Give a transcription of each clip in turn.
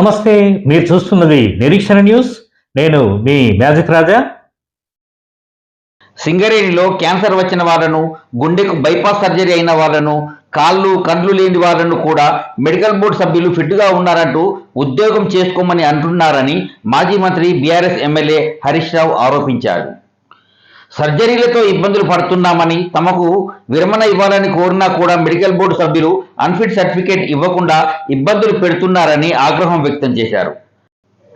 నమస్తే మీరు చూస్తున్నది నిరీక్షణ న్యూస్. నేను మీ మ్యాజిక్ రాజా. సింగరేణిలో క్యాన్సర్ వచ్చిన వాళ్ళను గుండెకు బైపాస్ సర్జరీ అయిన వాళ్ళను కాళ్ళు కండ్లు లేని వాళ్ళను కూడా మెడికల్ బోర్డు సభ్యులు ఫిట్గా ఉన్నారంటూ ఉద్యోగం చేసుకోమని అంటున్నారని మాజీ మంత్రి బీఆర్ఎస్ ఎమ్మెల్యే హరీష్ రావు ఆరోపించారు. సర్జరీలతో ఇబ్బందులు పడుతున్నామని తమకు విరమణ ఇవ్వాలని కోరినా కూడా మెడికల్ బోర్డు సభ్యులు అన్ఫిట్ సర్టిఫికేట్ ఇవ్వకుండా ఇబ్బందులు పెడుతున్నారని ఆగ్రహం వ్యక్తం చేశారు.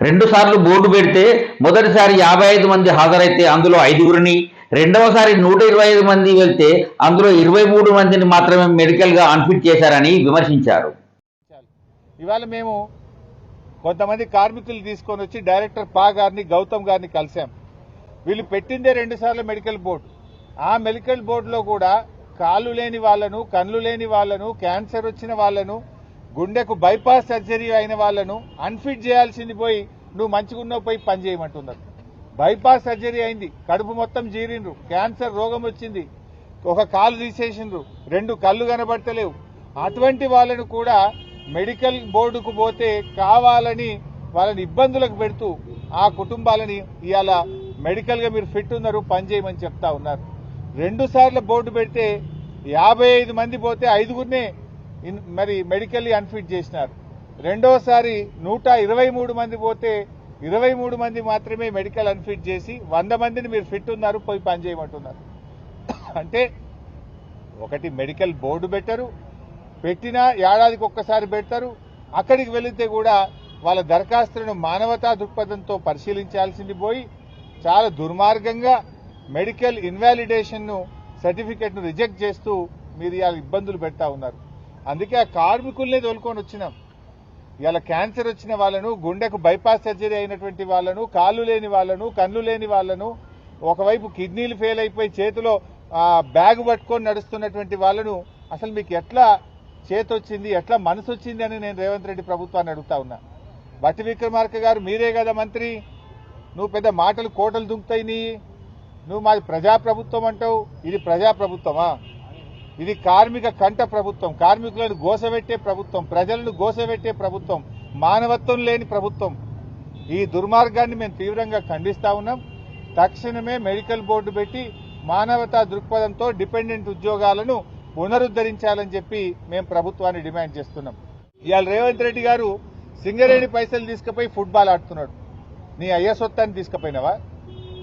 రెండు సార్లు బోర్డు పెడితే మొదటిసారి యాభై ఐదు మంది హాజరైతే అందులో ఐదుగురిని రెండవసారి నూట ఇరవై ఐదు మంది వెళ్తే అందులో ఇరవై మూడు మందిని మాత్రమే మెడికల్గా అన్ఫిట్ చేశారని విమర్శించారు. ఇవాళ మేము కొంతమంది కార్మికులు తీసుకొని వచ్చి డైరెక్టర్ పా గారిని గౌతమ్ గారిని కలిసాం. వీళ్ళు పెట్టిందే రెండు సార్లు మెడికల్ బోర్డు. ఆ మెడికల్ బోర్డులో కూడా కాళ్ళు లేని వాళ్ళను కళ్ళు లేని వాళ్ళను క్యాన్సర్ వచ్చిన వాళ్ళను గుండెకు బైపాస్ సర్జరీ అయిన వాళ్ళను అన్ఫిట్ చేయాల్సింది పోయి నువ్వు మంచిగున్నావు పోయి పని చేయమంటున్నారు. బైపాస్ సర్జరీ అయింది. కడుపు మొత్తం జీరిండ్రు. క్యాన్సర్ రోగం వచ్చింది. ఒక కాలు తీసేసిండ్రు. రెండు కళ్ళు కనబడతలేవు. అటువంటి వాళ్ళను కూడా మెడికల్ బోర్డుకు పోతే కావాలని వాళ్ళని ఇబ్బందులకు పెడుతూ ఆ కుటుంబాలని ఇవాళ మెడికల్గా మీరు ఫిట్ ఉన్నారు పని చేయమని చెప్తా ఉన్నారు. రెండు సార్లు బోర్డు పెడితే యాభై ఐదు మంది పోతే ఐదుగురినే మరి మెడికల్లీ అన్ఫిట్ చేసినారు. రెండోసారి నూట ఇరవై మూడు మంది పోతే ఇరవై మూడు మంది మాత్రమే మెడికల్ అన్ఫిట్ చేసి వంద మందిని మీరు ఫిట్ ఉన్నారు పోయి పని చేయమంటున్నారు. అంటే ఒకటి మెడికల్ బోర్డు పెట్టరు పెట్టినా ఏడాదికి ఒక్కసారి పెడతారు అక్కడికి వెళితే కూడా వాళ్ళ దరఖాస్తులను మానవతా దృక్పథంతో పరిశీలించాల్సింది పోయి చాలా దుర్మార్గంగా మెడికల్ ఇన్వాలిడేషన్ను సర్టిఫికెట్ను రిజెక్ట్ చేస్తూ మీరు ఇవాళ ఇబ్బందులు పెడతా ఉన్నారు. అందుకే ఆ కార్మికుల్నే తోలుకొని వచ్చినాం. ఇవాళ క్యాన్సర్ వచ్చిన వాళ్ళను గుండెకు బైపాస్ సర్జరీ అయినటువంటి వాళ్ళను కాళ్ళు లేని వాళ్ళను కళ్ళు లేని వాళ్ళను ఒకవైపు కిడ్నీలు ఫెయిల్ అయిపోయి చేతిలో బ్యాగ్ పట్టుకొని నడుస్తున్నటువంటి వాళ్ళను అసలు మీకు ఎట్లా చేతొచ్చింది ఎట్లా మనసు వచ్చింది అని నేను రేవంత్ రెడ్డి ప్రభుత్వాన్ని అడుగుతా ఉన్నా. బట్టి విక్రమార్క గారు మీరే కదా మంత్రి. నువ్వు పెద్ద మాటలు కోటలు దుంకుతాయి నీ. నువ్వు మాది ప్రజాప్రభుత్వం అంటావు. ఇది ప్రజాప్రభుత్వమా? ఇది కార్మిక కంట ప్రభుత్వం. కార్మికులను గోసబెట్టే ప్రభుత్వం. ప్రజలను గోసబెట్టే ప్రభుత్వం. మానవత్వం లేని ప్రభుత్వం. ఈ దుర్మార్గాన్ని మేము తీవ్రంగా ఖండిస్తా ఉన్నాం. తక్షణమే మెడికల్ బోర్డు పెట్టి మానవతా దృక్పథంతో డిపెండెంట్ ఉద్యోగాలను పునరుద్ధరించాలని చెప్పి మేము ప్రభుత్వాన్ని డిమాండ్ చేస్తున్నాం. ఇవాళ రేవంత్ రెడ్డి గారు సింగరేణి పైసలు తీసుకుపోయి ఫుట్బాల్ ఆడుతున్నాడు. నీ అయ్యసొత్తాన్ని తీసుకుపోయినావా?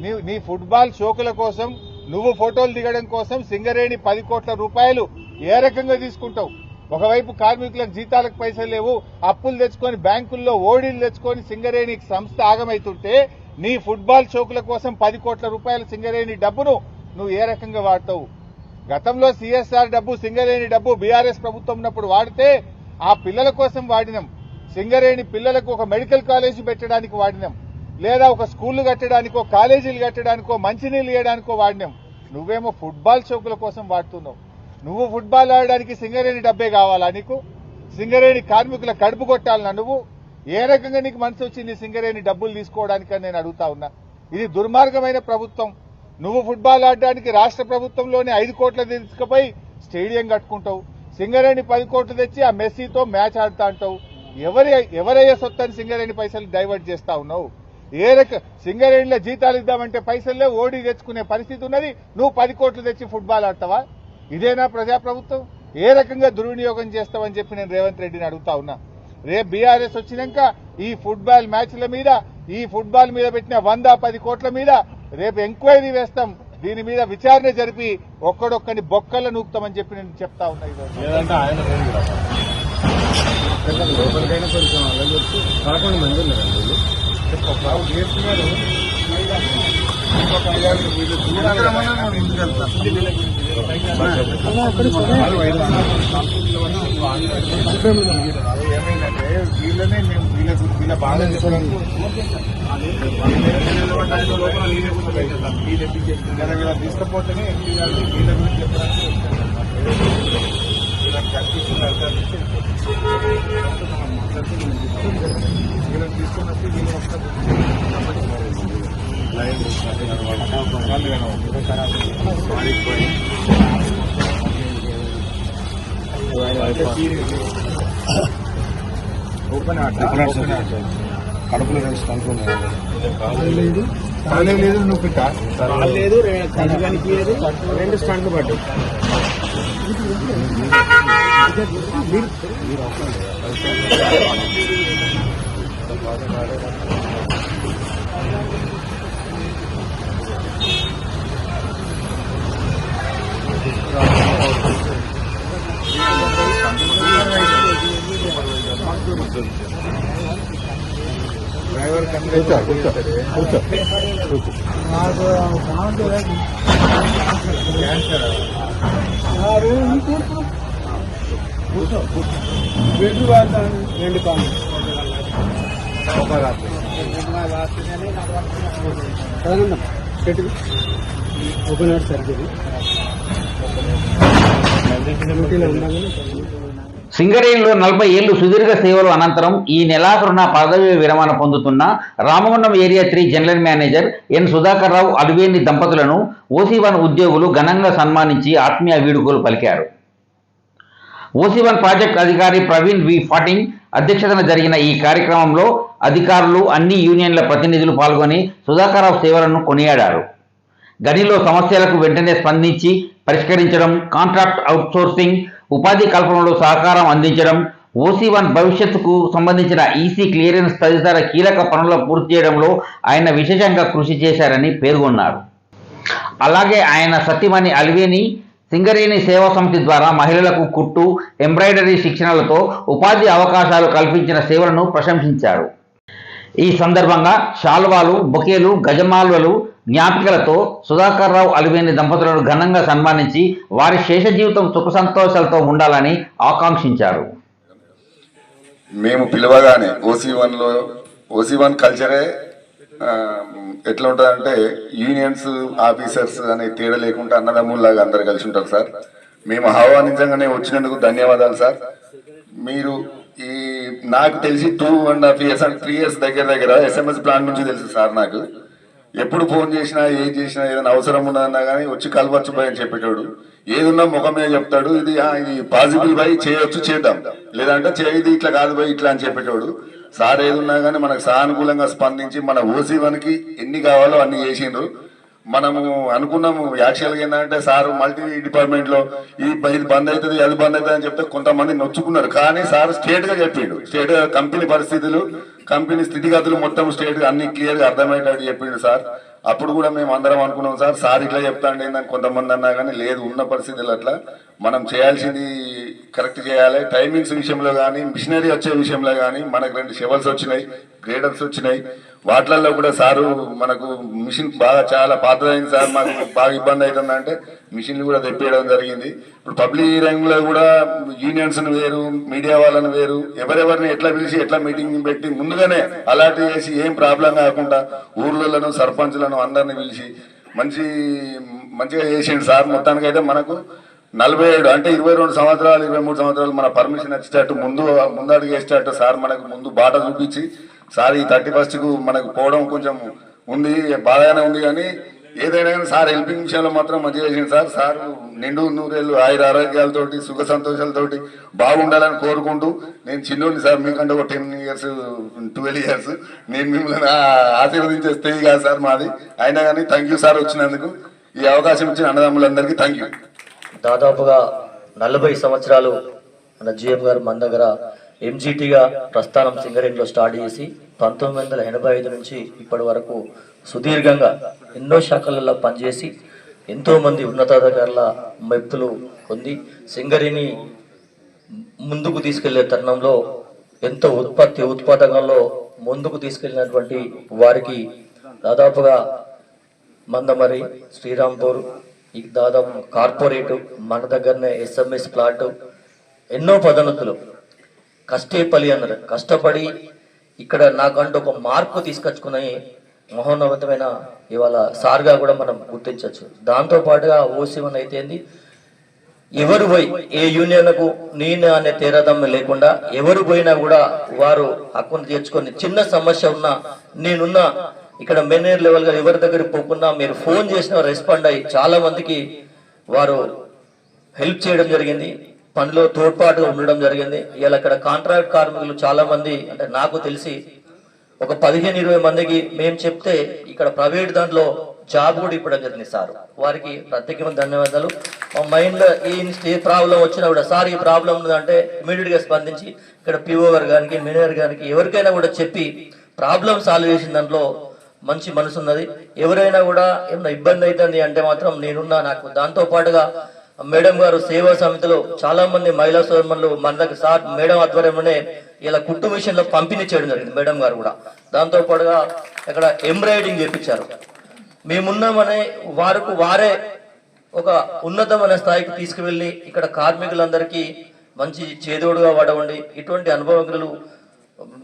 నీ నీ ఫుట్బాల్ షోకుల కోసం నువ్వు ఫోటోలు దిగడం కోసం సింగరేణి పది కోట్ల రూపాయలు ఏ రకంగా తీసుకుంటావు? ఒకవైపు కార్మికులకు జీతాలకు పైసలు లేవు అప్పులు తెచ్చుకొని బ్యాంకుల్లో ఓడీలు తెచ్చుకొని సింగరేణి సంస్థ ఆగమైతుంటే నీ ఫుట్బాల్ షోకుల కోసం పది కోట్ల రూపాయల సింగరేణి డబ్బును నువ్వు ఏ రకంగా వాడతావు? గతంలో సిఎస్ఆర్ డబ్బు సింగరేణి డబ్బు బీఆర్ఎస్ ప్రభుత్వం ఉన్నప్పుడు వాడితే ఆ పిల్లల కోసం వాడినాం. సింగరేణి పిల్లలకు ఒక మెడికల్ కాలేజీ పెట్టడానికి వాడినాం. లేదా ఒక స్కూళ్ళు కట్టడానికో కాలేజీలు కట్టడానికో మంచినీళ్ళు ఇవ్వడానికో వాడినాం. నువ్వేమో ఫుట్బాల్ చౌకుల కోసం వాడుతున్నావు. నువ్వు ఫుట్బాల్ ఆడడానికి సింగరేణి డబ్బే కావాలా నీకు? సింగరేణి కార్మికుల కడుపు కొట్టాలన్నా నువ్వు? ఏ రకంగా నీకు మనసు వచ్చింది సింగరేణి డబ్బులు తీసుకోవడానికి నేను అడుగుతా ఉన్నా? ఇది దుర్మార్గమైన ప్రభుత్వం. నువ్వు ఫుట్బాల్ ఆడడానికి రాష్ట్ర ప్రభుత్వంలోనే ఐదు కోట్ల తీసుకుపోయి స్టేడియం కట్టుకుంటావు. సింగరేణి పది కోట్లు తెచ్చి ఆ మెస్సీతో మ్యాచ్ ఆడుతా అంటావు. ఎవరి ఎవరయ్యే సొత్తని సింగరేణి పైసలు డైవర్ట్ చేస్తా ఉన్నావు? ఏ రక సింగరేణిలో జీతాలు ఇద్దామంటే పైసల్లే ఓడి తెచ్చుకునే పరిస్థితి ఉన్నది. నువ్వు పది కోట్లు తెచ్చి ఫుట్బాల్ ఆడతావా? ఇదేనా ప్రజాప్రభుత్వం? ఏ రకంగా దుర్వినియోగం చేస్తావని చెప్పి నేను రేవంత్ రెడ్డిని అడుగుతా ఉన్నా. రేపు బీఆర్ఎస్ వచ్చినాక ఈ ఫుట్బాల్ మ్యాచ్ల మీద ఈ ఫుట్బాల్ మీద పెట్టిన వంద పది కోట్ల మీద రేపు ఎంక్వైరీ వేస్తాం. దీని మీద విచారణ జరిపి ఒక్కడొక్కని బొక్కల నూపుతామని చెప్పి నేను చెప్తా ఉన్నా ఈరోజు. చేస్తున్నారు ఏమైందంటే వీళ్ళనే మేము వీళ్ళ వీళ్ళ బాధ చెప్పడానికి లోపల వీళ్ళే కూర్చోబెట్టారు. వీళ్ళు తీసుకపోతేనే ఎంపీ వీళ్ళ గురించి చెప్పడానికి వీళ్ళకి కనిపిస్తున్నారు సార్ వీళ్ళని తీసుకుని కడుపులో రెండు స్టంట్లు లేదు లేదు నువ్వు పెట్టా లేదు కనుగనికి లేదు రెండు స్టంట్లు పట్టు డ్రైవర్ కూర్చో కూర్చో కూర్చో కూర్చో రెండు సింగరేణిలో నలభై ఏళ్ళు సుదీర్ఘ సేవలు అనంతరం ఈ నెలాఖరున పదవి విరమణ పొందుతున్న Ramagundam area three general manager N Sudhakar Rao Aliveni దంపతులను ఓసీవన్ ఉద్యోగులు ఘనంగా సన్మానించి ఆత్మీయ వీడుకోలు పలికారు. ఓసీవన్ ప్రాజెక్ట్ అధికారి ప్రవీణ్ వి ఫాటింగ్ అధ్యక్షతన జరిగిన ఈ కార్యక్రమంలో అధికారులు అన్ని యూనియన్ల ప్రతినిధులు పాల్గొని సుధాకరరావు సేవలను కొనియాడారు. గనిలో సమస్యలకు వెంటనే స్పందించి పరిష్కరించడం కాంట్రాక్ట్ అవుట్సోర్సింగ్ ఉపాధి కల్పనలో సహకారం అందించడం ఓసీ వన్ భవిష్యత్తుకు సంబంధించిన ఈసీ క్లియరెన్స్ తదితర కీలక పనుల పూర్తి చేయడంలో ఆయన విశేషంగా కృషి చేశారని పేర్కొన్నారు. అలాగే ఆయన సతీమణి అల్వేని సింగరేణి సేవా సమితి ద్వారా మహిళలకు కుట్టు ఎంబ్రాయిడరీ శిక్షణలతో ఉపాధి అవకాశాలు కల్పించిన సేవలను ప్రశంసించారు. ఈ సందర్భంగా శాల్వాలు బొకేలు గజమాల్వలు జ్ఞాపికలతో సుధాకర్రావు అలివేని దంపతులను ఘనంగా సన్మానించి వారి శేష జీవితం సుఖ సంతోషాలతో ఉండాలని ఆకాంక్షించారు. మేము పిలవగానే ఓసీ వన్లో ఓసీ వన్ కల్చరే ఎట్లా ఉంటుందంటే యూనియన్స్ ఆఫీసర్స్ అనే తేడా లేకుండా అన్నదమ్ముల్లాగా అందరు కలిసి ఉంటారు సార్. మేము ఆహ్వానించగానే వచ్చినందుకు ధన్యవాదాలు సార్. మీరు ఈ నాకు తెలిసి two and half years and three years దగ్గర దగ్గర ఎస్ఎంఎస్ ప్లాన్ నుంచి తెలుసు సార్ నాకు. ఎప్పుడు ఫోన్ చేసినా ఏం చేసినా ఏదైనా అవసరం ఉన్నదన్నా కానీ వచ్చి కలవచ్చు భయ్ అని చెప్పేటోడు. ఏదున్నా ముఖమే చెప్తాడు ఇది ఇది పాజిబుల్ బై చేయొచ్చు చేద్దాం. లేదంటే చేయదు ఇట్లా కాదు బై ఇట్లా అని చెప్పేటోడు. సార్ ఏదున్నా కానీ మనకు సానుకూలంగా స్పందించి మన ఓసీ వన్కి ఎన్ని కావాలో అన్ని చేసిండ్రు. మనము అనుకున్నాము యాక్చువల్గా ఏంటంటే సార్ మల్టీ డిపార్ట్మెంట్లో ఈ ఇది బంద్ అవుతుంది అది బంద్ అవుతుంది అని చెప్తే కొంతమంది నొచ్చుకున్నారు. కానీ సార్ స్టేట్గా చెప్పిండు. స్టేట్ కంపెనీ పరిస్థితులు కంపెనీ స్థితిగతులు మొత్తం స్టేట్గా అన్ని క్లియర్గా అర్థమయ్యేటట్టు చెప్పిండు సార్. అప్పుడు కూడా మేము అందరం అనుకున్నాం సార్ సార్ ఇట్లా చెప్తాండి ఏందని కొంతమంది అన్నా కానీ లేదు ఉన్న పరిస్థితులు అట్లా. మనం చేయాల్సింది కరెక్ట్ చేయాలి. టైమింగ్స్ విషయంలో కానీ మిషనరీ వచ్చే విషయంలో కానీ మనకు రెండు షెవల్స్ వచ్చినాయి గ్రేడర్స్ వచ్చినాయి. వాటిలలో కూడా సారు మనకు మిషన్ బాగా చాలా పాతదైంది సార్. మాకు బాగా ఇబ్బంది అవుతుంది అంటే మిషన్లు కూడా తెప్పేయడం జరిగింది. ఇప్పుడు పబ్లిక్ రంగంలో కూడా యూనియన్స్ని వేరు మీడియా వాళ్ళని వేరు ఎవరెవరిని ఎట్లా పిలిచి ఎట్లా మీటింగ్ పెట్టి ముందుగానే అలర్ట్ చేసి ఏం ప్రాబ్లం కాకుండా ఊర్లలోను సర్పంచ్లను అందరిని పిలిచి మంచి మంచిగా చేసిండు సార్. మొత్తానికి అయితే మనకు నలభై ఏడు అంటే ఇరవై రెండు సంవత్సరాలు ఇరవై మూడు సంవత్సరాలు మన పర్మిషన్ వచ్చేటట్టు ముందు ముందడుగు వేసేటట్టు సార్ మనకు ముందు బాట చూపించి సార్ ఈ థర్టీ ఫస్ట్కు మనకు పోవడం కొంచెం ఉంది బాగానే ఉంది కానీ ఏదైనా కానీ సార్ హెల్పింగ్ విషయంలో మాత్రం మంచిగా చేసింది సార్. సార్ నిండు నూరేళ్ళు ఆయుర ఆరోగ్యాలతోటి సుఖ సంతోషాలతోటి బాగుండాలని కోరుకుంటూ నేను చిన్నోడిని సార్ మీకంటే ఒక టెన్ ఇయర్స్ ట్వెల్వ్ ఇయర్స్ నేను మిమ్మల్ని ఆశీర్వదించే స్థితి కాదు సార్ మాది. అయినా కానీ థ్యాంక్ యూ సార్ వచ్చినందుకు ఈ అవకాశం ఇచ్చిన అన్నదమ్ములందరికీ థ్యాంక్ యూ దాదాపుగా నలభై సంవత్సరాలు మన జిఎం గారు మన దగ్గర ఎంజీటీగా ప్రస్థానం సింగరేణిలో స్టార్ట్ చేసి పంతొమ్మిది వందల ఎనభై ఐదు నుంచి ఇప్పటి వరకు సుదీర్ఘంగా ఎన్నో శాఖలలో పనిచేసి ఎంతోమంది ఉన్నతాధికారుల మెప్తులు పొంది సింగరేణి ముందుకు తీసుకెళ్ళే తరుణంలో ఎంతో ఉత్పత్తి ఉత్పాదకంలో ముందుకు తీసుకెళ్ళినటువంటి వారికి దాదాపుగా మందమరి శ్రీరాంపూర్ ఈ దాదాపు కార్పొరేటు మన దగ్గరనే ఎస్ఎంఎస్ ప్లాట్ ఎన్నో పదోన్నతులు. కష్టేపల్లి అన్నారు. కష్టపడి ఇక్కడ నాకంటూ ఒక మార్పు తీసుకొచ్చుకుని మహోన్నతమైన ఇవాళ సార్గా కూడా మనం గుర్తించవచ్చు దాంతో పాటుగా ఓసీవన్ అయితే ఏంది? ఎవరు పోయి ఏ యూనియన్కు నేను అనే తేరాదమ్మ లేకుండా ఎవరు పోయినా కూడా వారు హక్కును తీర్చుకొని చిన్న సమస్య ఉన్నా నేనున్నా ఇక్కడ మేనేజర్ లెవెల్గా ఎవరి దగ్గర పోకుండా మీరు ఫోన్ చేసిన రెస్పాండ్ అయ్యి చాలా మందికి వారు హెల్ప్ చేయడం జరిగింది. పనిలో తోడ్పాటుగా ఉండడం జరిగింది. ఇలా అక్కడ కాంట్రాక్ట్ కార్మికులు చాలా మంది అంటే నాకు తెలిసి ఒక పదిహేను ఇరవై మందికి మేము చెప్తే ఇక్కడ ప్రైవేట్ దాంట్లో జాబ్ కూడా ఇవ్వడం జరిగింది సార్. వారికి ప్రత్యేకమైన ధన్యవాదాలు. మా మైండ్లో ఈ ఏ ప్రాబ్లం వచ్చినా కూడా సార్ ఈ ప్రాబ్లం ఉందంటే ఇమీడియట్గా స్పందించి ఇక్కడ పిఓవర్ గారు గారికి మేనేజర్ గారికి ఎవరికైనా కూడా చెప్పి ప్రాబ్లం సాల్వ్ చేసిన దాంట్లో మంచి మనసు ఉన్నది. ఎవరైనా కూడా ఏమైనా ఇబ్బంది అవుతుంది అంటే మాత్రం నేనున్నా నాకు దాంతో పాటుగా మేడం గారు సేవా సమితిలో చాలా మంది మహిళా సోదరులు మన దగ్గర సార్ మేడం ఆధ్వర్యంలోనే ఇలా కుట్టు మిషన్లో పంపిణీ చేయడం జరిగింది మేడం గారు కూడా. దాంతో పాటుగా ఇక్కడ ఎంబ్రాయిడింగ్ చేపించారు. మేమున్నామనే వారికి వారే ఒక ఉన్నతమైన స్థాయికి తీసుకువెళ్ళి ఇక్కడ కార్మికులందరికీ మంచి చేదోడుగా వాడవండి. ఇటువంటి అనుభవజ్ఞులు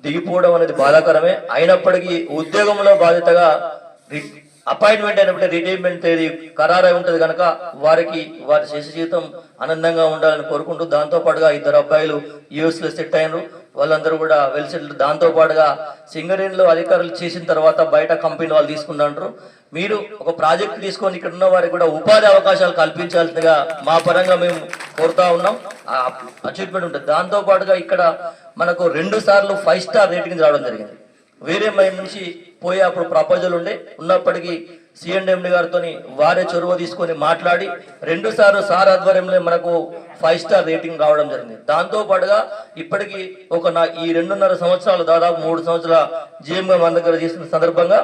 దిగిపోవడం అనేది బాధాకరమే. అయినప్పటికీ ఉద్యోగంలో బాధ్యతగా అపాయింట్మెంట్ అయినప్పుడు రిటైర్మెంట్ తేదీ ఖరారై ఉంటుంది కనుక వారికి వారి శేష జీవితం ఆనందంగా ఉండాలని కోరుకుంటూ దాంతో పాటుగా ఇద్దరు అబ్బాయిలు యూఎస్లో సెట్ అయ్యారు వాళ్ళందరూ కూడా వెల్ సెటిల్ దాంతో పాటుగా సింగరేణిలో అధికారులు చేసిన తర్వాత బయట కంపెనీ వాళ్ళు తీసుకుంటారు మీరు ఒక ప్రాజెక్ట్ తీసుకొని ఇక్కడ ఉన్న వారికి కూడా ఉపాధి అవకాశాలు కల్పించాల్సిందిగా మా పరంగా మేము కోరుతా ఉన్నాం. అచీవ్మెంట్ ఉంటుంది. దాంతో పాటుగా ఇక్కడ మనకు రెండు సార్లు ఫైవ్ స్టార్ రేటింగ్ రావడం జరిగింది. వేరే మైండ్ నుంచి పోయే అప్పుడు ప్రపోజల్ ఉండే. ఉన్నప్పటికీ సిఎండి గారితో వారే చొరవ తీసుకొని మాట్లాడి రెండు సార్లు సార్ ఆధ్వర్యంలో మనకు ఫైవ్ స్టార్ రేటింగ్ రావడం జరిగింది. దాంతో పాటుగా ఇప్పటికీ ఒక నా ఈ రెండున్నర సంవత్సరాలు దాదాపు మూడు సంవత్సరాల జీఎంగా మన దగ్గర చేసిన సందర్భంగా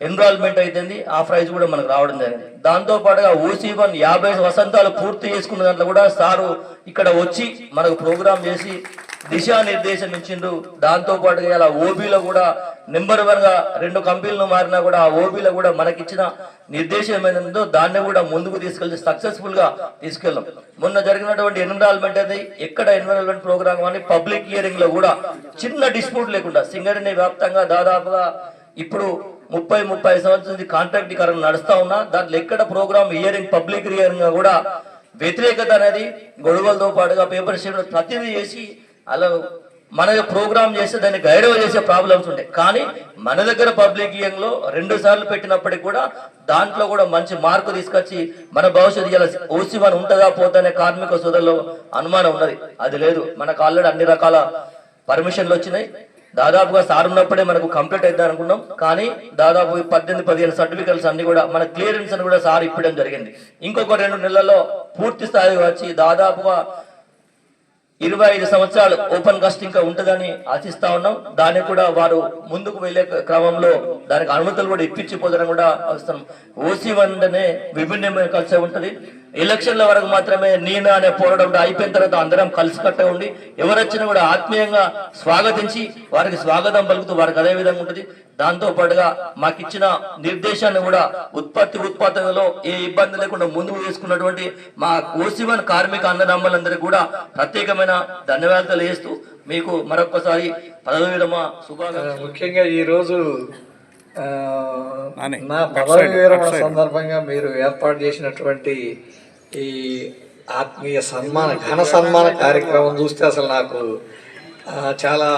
ఎన్రాల్మెంట్ అయిపోయింది ఆ ప్రైజ్ కూడా మనకు రావడం జరిగింది. దాంతో పాటుగా ఓసీ వన్ యాభై వసంతాలు పూర్తి చేసుకున్న దాంట్లో కూడా సారు ఇక్కడ వచ్చి మనకు ప్రోగ్రామ్ చేసి దిశానిర్దేశం ఇచ్చిండ్రు దాంతో పాటుగా ఇలా ఓబీలో కూడా నెంబర్ వన్గా రెండు కంపెనీలు మారినా కూడా ఆ ఓబీలో కూడా మనకిచ్చిన నిర్దేశం ఏమైందో దాన్ని కూడా ముందుకు తీసుకెళ్తే సక్సెస్ఫుల్గా తీసుకెళ్ళాం. మొన్న జరిగినటువంటి ఎన్విరాన్మెంట్ అనేది ఎక్కడ ఎన్విరాన్మెంట్ ప్రోగ్రామ్ కానీ పబ్లిక్ హియరింగ్లో కూడా చిన్న డిస్ప్యూట్ లేకుండా సింగరేణి వ్యాప్తంగా దాదాపుగా ఇప్పుడు ముప్పై ముప్పై సంవత్సరం కాంట్రాక్ట్ కాంట్రాక్టీకరణ నడుస్తా ఉన్నా దాంట్లో ఎక్కడ ప్రోగ్రామ్ హియరింగ్ పబ్లిక్ హియరింగ్ కూడా వ్యతిరేకత అనేది గొడవలతో పాటుగా పేపర్ షీట్ ప్రతిదీ చేసి అలా మన ప్రోగ్రామ్ చేస్తే దాన్ని గైడవ చేసే ప్రాబ్లమ్స్ ఉంటాయి కానీ మన దగ్గర పబ్లిక్ హియరింగ్లో రెండు సార్లు పెట్టినప్పటికీ కూడా దాంట్లో కూడా మంచి మార్కు తీసుకొచ్చి మన భవిష్యత్తు ఇలా ఓసి వన్ ఉంటుందా పోతానే కార్మిక సోదరులో అనుమానం ఉన్నది. అది లేదు. మనకు ఆల్రెడీ అన్ని రకాల పర్మిషన్లు వచ్చినాయి. దాదాపుగా సార్ ఉన్నప్పుడే మనకు కంప్లీట్ అవుతుంది అనుకున్నాం. కానీ దాదాపు పద్దెనిమిది పదిహేను సర్టిఫికెట్స్ అన్ని కూడా మన క్లియరెన్స్ అని కూడా సార్ ఇప్పడం జరిగింది. ఇంకొక రెండు నెలల్లో పూర్తి స్థాయి వచ్చి దాదాపుగా ఇరవై ఐదు సంవత్సరాలు ఓపెన్ కాస్ట్ ఇంకా ఉంటుందని ఆశిస్తా ఉన్నాం. దాన్ని కూడా వారు ముందుకు వెళ్ళే క్రమంలో దానికి అనుమతులు కూడా ఇప్పించిపోదని కూడా అవసరం ఓసీ వన్ అనే విభిన్నమైన కలిసే ఉంటుంది. ఎలక్షన్ల వరకు మాత్రమే నేను అనే పోరాటం కూడా అయిపోయిన తర్వాత అందరం కలిసి కట్ట ఉండి ఎవరొచ్చినా కూడా ఆత్మీయంగా స్వాగతించి వారికి స్వాగతం పలుకుతూ వారికి అదే విధంగా ఉంటుంది. దాంతో పాటుగా మాకు ఇచ్చిన నిర్దేశాన్ని కూడా ఉత్పత్తి ఉత్పాదనలో ఏ ఇబ్బంది లేకుండా ముందుకు తీసుకున్నటువంటి మా ఓసివన్ కార్మిక అన్నదమ్ములందరికీ కూడా ప్రత్యేకమైన ధన్యవాదాలు తెలియజేస్తూ మీకు మరొకసారి పదవి విరమ శుభాకాంక్షలు. ముఖ్యంగా ఈరోజు నా పదవి విరమణ సందర్భంగా మీరు ఏర్పాటు చేసినటువంటి ఈ ఆత్మీయ సన్మాన ఘన సన్మాన కార్యక్రమం చూస్తే అసలు నాకు చాలా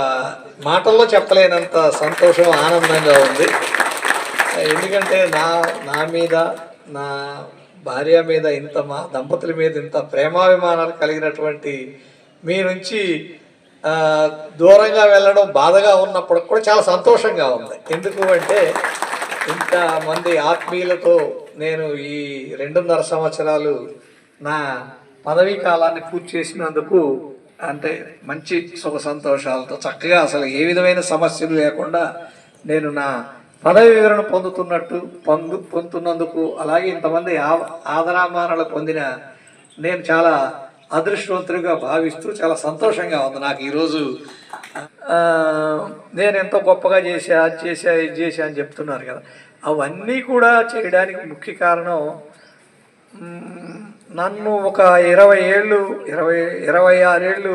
మాటల్లో చెప్పలేనంత సంతోషం ఆనందంగా ఉంది. ఎందుకంటే నా నా మీద నా భార్య మీద ఇంత మా దంపతుల మీద ఇంత ప్రేమాభిమానాలు కలిగినటువంటి మీ నుంచి దూరంగా వెళ్ళడం బాధగా ఉన్నప్పుడు కూడా చాలా సంతోషంగా ఉంది. ఎందుకు అంటే ఇంతమంది ఆత్మీయులతో నేను ఈ రెండున్నర సంవత్సరాలు నా పదవీ కాలాన్ని పూర్తి చేసినందుకు అంటే మంచి సుఖ సంతోషాలతో చక్కగా అసలు ఏ విధమైన సమస్యలు లేకుండా నేను నా పదవి వివరణ పొందుతున్నట్టు పొందు పొందుతున్నందుకు అలాగే ఇంతమంది ఆ- ఆదరామానాలు పొందిన నేను చాలా అదృష్టవంతుడిగా భావిస్తూ చాలా సంతోషంగా ఉంది నాకు ఈరోజు నేను ఎంతో గొప్పగా చేసా అది చేసా ఇది చేసా అని చెప్తున్నారు కదా. అవన్నీ కూడా చేయడానికి ముఖ్య కారణం నన్ను ఒక ఇరవై ఏళ్ళు ఇరవై ఇరవై ఆరేళ్ళు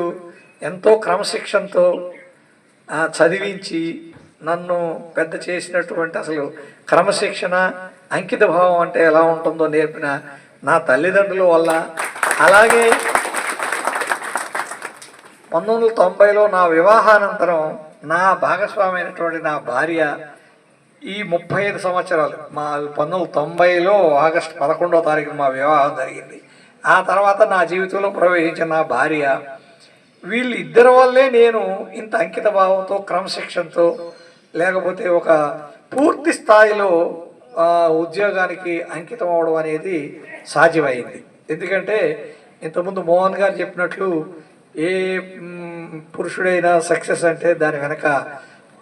ఎంతో క్రమశిక్షణతో చదివించి నన్ను పెద్ద చేసినటువంటి అసలు క్రమశిక్షణ అంకిత భావం అంటే ఎలా ఉంటుందో నేర్పిన నా తల్లిదండ్రుల వల్ల. అలాగే పంతొమ్మిది వందల తొంభైలో నా వివాహానంతరం నా భాగస్వామి అయినటువంటి నా భార్య ఈ ముప్పై ఐదు సంవత్సరాలు మా పంతొమ్మిది తొంభైలో ఆగస్టు పదకొండవ తారీఖున మా వివాహం జరిగింది. ఆ తర్వాత నా జీవితంలో ప్రవేశించిన నా భార్య వీళ్ళు ఇద్దరి వల్లే నేను ఇంత అంకిత భావంతో క్రమశిక్షణతో లేకపోతే ఒక పూర్తి స్థాయిలో ఉద్యోగానికి అంకితం అవడం అనేది సాధ్యమైంది. ఎందుకంటే ఇంతకుముందు మోహన్ గారు చెప్పినట్లు ఏ పురుషుడైనా సక్సెస్ అంటే దాని వెనక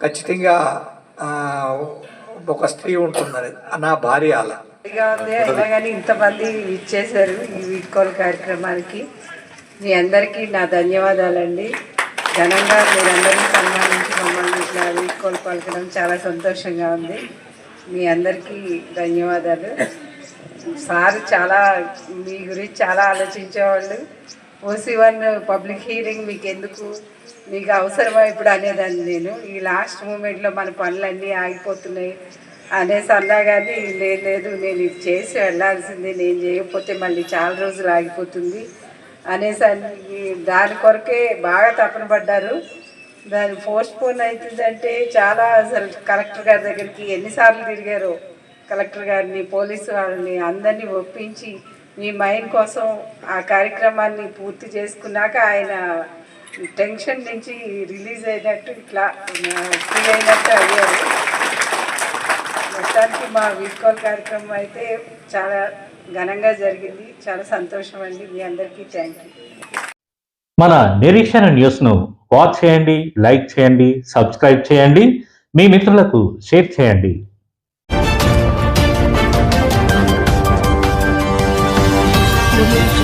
ఖచ్చితంగా ఒక స్త్రీ ఉంటున్నది నా భార్య అలా ఇదిగా ఉంది అయినా కానీ ఇంతమంది ఇచ్చేశారు ఈ వీడ్కోల్ కార్యక్రమానికి. మీ అందరికీ నా ధన్యవాదాలండి. ఘనంగా మీరందరినీ సన్మానించి మమ్మల్ని ఇట్లా వీడ్కోలు పలకడం చాలా సంతోషంగా ఉంది. మీ అందరికీ ధన్యవాదాలు. సార్ చాలా మీ గురించి చాలా ఆలోచించేవాళ్ళు. ఓసీ వన్ పబ్లిక్ హీరింగ్ మీకు ఎందుకు మీకు అవసరమా ఇప్పుడు అనేదాన్ని నేను. ఈ లాస్ట్ మూమెంట్లో మన పనులన్నీ ఆగిపోతున్నాయి అనేసి అన్నా కానీ లేదు లేదు నేను ఇది చేసి వెళ్ళాల్సిందే నేను చేయకపోతే మళ్ళీ చాలా రోజులు ఆగిపోతుంది అనేసి దాని కొరకే బాగా తపన పడ్డారు. దాని పోస్ట్ పోన్ అవుతుందంటే చాలా అసలు కలెక్టర్ గారి దగ్గరికి ఎన్నిసార్లు తిరిగారో. కలెక్టర్ గారిని పోలీసు వాళ్ళని అందరినీ ఒప్పించి మీ మైండ్ కోసం ఆ కార్యక్రమాన్ని పూర్తి చేసుకున్నాక ఆయన టెన్షన్ నుంచి రిలీజ్ అయినట్టు ఇట్లా ఫ్రీ అయినట్టు అయ్యారు. మొత్తానికి మా వీడ్కోల్ కార్యక్రమం అయితే చాలా ఘనంగా జరిగింది. చాలా సంతోషం అండి. మీ అందరికీ థ్యాంక్ యూ. మన నిరీక్షణ న్యూస్ను వాచ్ చేయండి లైక్ చేయండి సబ్స్క్రైబ్ చేయండి. మీ మిత్రులకు షేర్ చేయండి. Remove